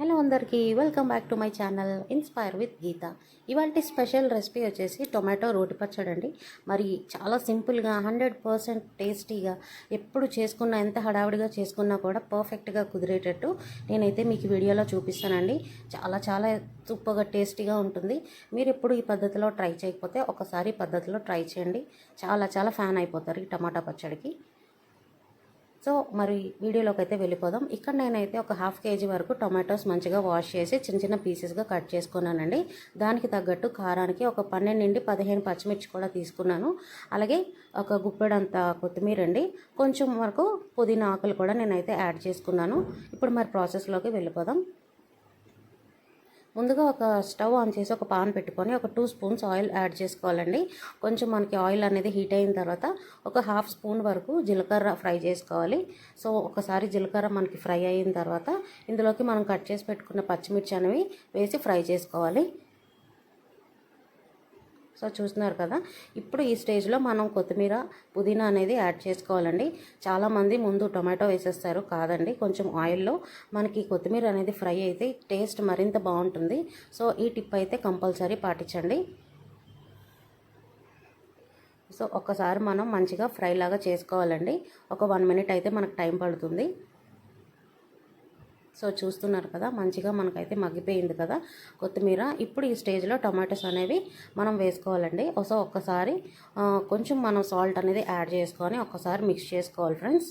Hello అందరికీ welcome back to my channel inspire with Geeta ఇవాళ special recipe వచ్చేసి tomato రోటి పచ్చడి అండి. మరి చాలా సింపుల్గా హండ్రెడ్ పర్సెంట్ టేస్టీగా ఎప్పుడు చేసుకున్నా ఎంత హడావిడిగా చేసుకున్నా కూడా పర్ఫెక్ట్గా కుదిరేటట్టు నేనైతే మీకు వీడియోలో చూపిస్తానండి. చాలా చాలా సూపర్గా టేస్టీగా ఉంటుంది. మీరు ఎప్పుడు ఈ పద్ధతిలో ట్రై చేయకపోతే ఒకసారి పద్ధతిలో ట్రై చేయండి. చాలా చాలా ఫ్యాన్ అయిపోతారు ఈ టమాటా పచ్చడికి. సో మరి వీడియోలోకి అయితే వెళ్ళిపోదాం. ఇక్కడ నేనైతే ఒక హాఫ్ కేజీ వరకు టొమాటోస్ మంచిగా వాష్ చేసి చిన్న చిన్న పీసెస్గా కట్ చేసుకున్నానండి. దానికి తగ్గట్టు కారానికి ఒక పన్నెండు నుండి పదిహేను పచ్చిమిర్చి కూడా తీసుకున్నాను. అలాగే ఒక గుప్పెడంత కొత్తిమీర అండి కొంచెం వరకు పుదీనా ఆకులు కూడా నేనైతే యాడ్ చేసుకున్నాను. ఇప్పుడు మరి ప్రాసెస్లోకి వెళ్ళిపోదాం. ముందుగా ఒక స్టవ్ ఆన్ చేసి ఒక పాన్ పెట్టుకొని ఒక టూ స్పూన్స్ ఆయిల్ యాడ్ చేసుకోవాలండి. కొంచెం మనకి ఆయిల్ అనేది హీట్ అయిన తర్వాత ఒక హాఫ్ స్పూన్ వరకు జీలకర్ర ఫ్రై చేసుకోవాలి. సో ఒకసారి జీలకర్ర మనకి ఫ్రై అయిన తర్వాత ఇందులోకి మనం కట్ చేసి పెట్టుకున్న పచ్చిమిర్చి అనేవి వేసి ఫ్రై చేసుకోవాలి. సో చూస్తున్నారు కదా ఇప్పుడు ఈ స్టేజ్లో మనం కొత్తిమీర పుదీనా అనేది యాడ్ చేసుకోవాలండి. చాలామంది ముందు టొమాటో వేసేస్తారు కాదండి కొంచెం ఆయిల్లో మనకి కొత్తిమీర అనేది ఫ్రై అయితే టేస్ట్ మరింత బాగుంటుంది. సో ఈ టిప్ అయితే కంపల్సరీ పాటించండి. సో ఒక్కసారి మనం మంచిగా ఫ్రై లాగా చేసుకోవాలండి. ఒక వన్ మినిట్ అయితే మనకు టైం పడుతుంది. సో చూస్తున్నారు కదా మంచిగా మనకైతే మగ్గిపోయింది కదా కొత్తిమీర. ఇప్పుడు ఈ స్టేజ్లో టమాటోస్ అనేవి మనం వేసుకోవాలండి. సో ఒక్కసారి కొంచెం మనం సాల్ట్ అనేది యాడ్ చేసుకొని ఒక్కసారి మిక్స్ చేసుకోవాలి ఫ్రెండ్స్.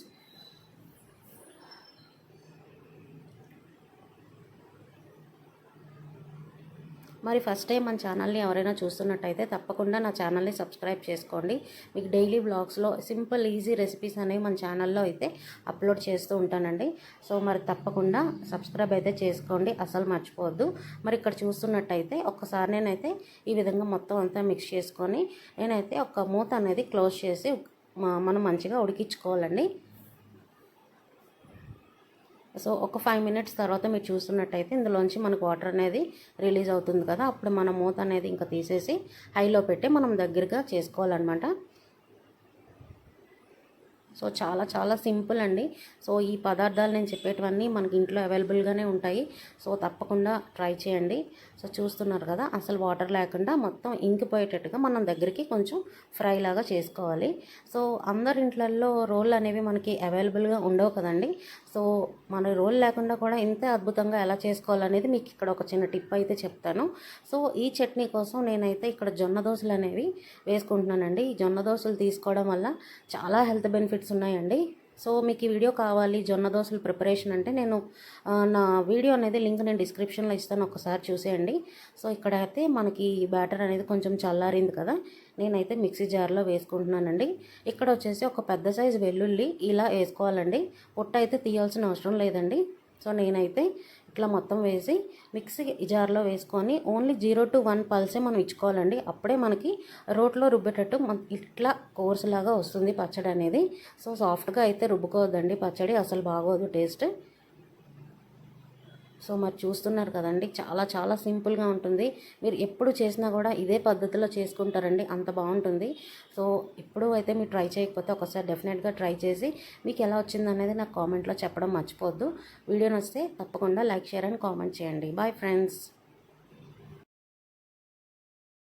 మరి ఫస్ట్ టైం మన ఛానల్ని ఎవరైనా చూస్తున్నట్టయితే తప్పకుండా నా ఛానల్ని సబ్స్క్రైబ్ చేసుకోండి. మీకు డైలీ బ్లాగ్స్లో సింపుల్ ఈజీ రెసిపీస్ అనేవి మన ఛానల్లో అయితే అప్లోడ్ చేస్తూ ఉంటానండి. సో మరి తప్పకుండా సబ్స్క్రైబ్ అయితే చేసుకోండి. అసలు మర్చిపోవద్దు. మరి ఇక్కడ చూస్తున్నట్టయితే ఒక్కసారి నేనైతే ఈ విధంగా మొత్తం అంతా మిక్స్ చేసుకొని నేనైతే ఒక మూత అనేది క్లోజ్ చేసి మనం మంచిగా ఉడికించుకోవాలండి. సో ఒక ఫైవ్ మినిట్స్ తర్వాత మీరు చూస్తున్నట్టయితే ఇందులోంచి మనకు వాటర్ అనేది రిలీజ్ అవుతుంది కదా. అప్పుడు మన మూత అనేది ఇంకా తీసేసి హైలో పెట్టి మనం దగ్గరగా చేసుకోవాలన్నమాట. సో చాలా చాలా సింపుల్ అండి. సో ఈ పదార్థాలు నేను చెప్పేటివన్నీ మనకి ఇంట్లో అవైలబుల్గానే ఉంటాయి. సో తప్పకుండా ట్రై చేయండి. సో చూస్తున్నారు కదా అసలు వాటర్ లేకుండా మొత్తం ఇంకిపోయేటట్టుగా మనం దగ్గరికి కొంచెం ఫ్రై లాగా చేసుకోవాలి. సో అందరి ఇంట్లల్లో రోల్ అనేవి మనకి అవైలబుల్గా ఉండవు కదండి. సో మన రోల్ లేకుండా కూడా ఇంత అద్భుతంగా ఎలా చేసుకోవాలనేది మీకు ఇక్కడ ఒక చిన్న టిప్ అయితే చెప్తాను. సో ఈ చట్నీ కోసం నేనైతే ఇక్కడ జొన్న దోశలు అనేవి వేసుకుంటున్నానండి. ఈ జొన్న దోశలు తీసుకోవడం వల్ల చాలా హెల్త్ బెనిఫిట్స్ బెనిఫిట్స్ ఉన్నాయండి. సో మీకు ఈ వీడియో కావాలి జొన్న దోశల ప్రిపరేషన్ అంటే నేను నా వీడియో అనేది లింక్ నేను డిస్క్రిప్షన్లో ఇస్తాను ఒకసారి చూసేయండి. సో ఇక్కడ అయితే మనకి బ్యాటర్ అనేది కొంచెం చల్లారింది కదా నేనైతే మిక్సీ జార్లో వేసుకుంటున్నానండి. ఇక్కడ వచ్చేసి ఒక పెద్ద సైజు వెల్లుల్లి ఇలా వేసుకోవాలండి. పొట్ట అయితే తీయాల్సిన అవసరం లేదండి. సో నేనైతే ఇట్లా మొత్తం వేసి మిక్సీ జార్లో వేసుకొని ఓన్లీ జీరో టు వన్ పల్సే మనం ఇచ్చుకోవాలండి. అప్పుడే మనకి రోట్లో రుబ్బేటట్టు ఇట్లా కోర్స్ లాగా వస్తుంది పచ్చడి అనేది సో సాఫ్ట్గా అయితే రుబ్బుకోవద్దండి. పచ్చడి అసలు బాగోదు టేస్ట్. సో మరి చూస్తున్నారు కదండి చాలా చాలా సింపుల్గా ఉంటుంది. మీరు ఎప్పుడు చేసినా కూడా ఇదే పద్ధతిలో చేసుకుంటారండి అంత బాగుంటుంది. సో ఎప్పుడూ అయితే మీరు ట్రై చేయకపోతే ఒకసారి డెఫినెట్గా ట్రై చేసి మీకు ఎలా వచ్చింది అనేది నాకు కామెంట్లో చెప్పడం మర్చిపోవద్దు. వీడియో నచ్చితే తప్పకుండా లైక్ షేర్ అండ్ కామెంట్ చేయండి. Bye friends.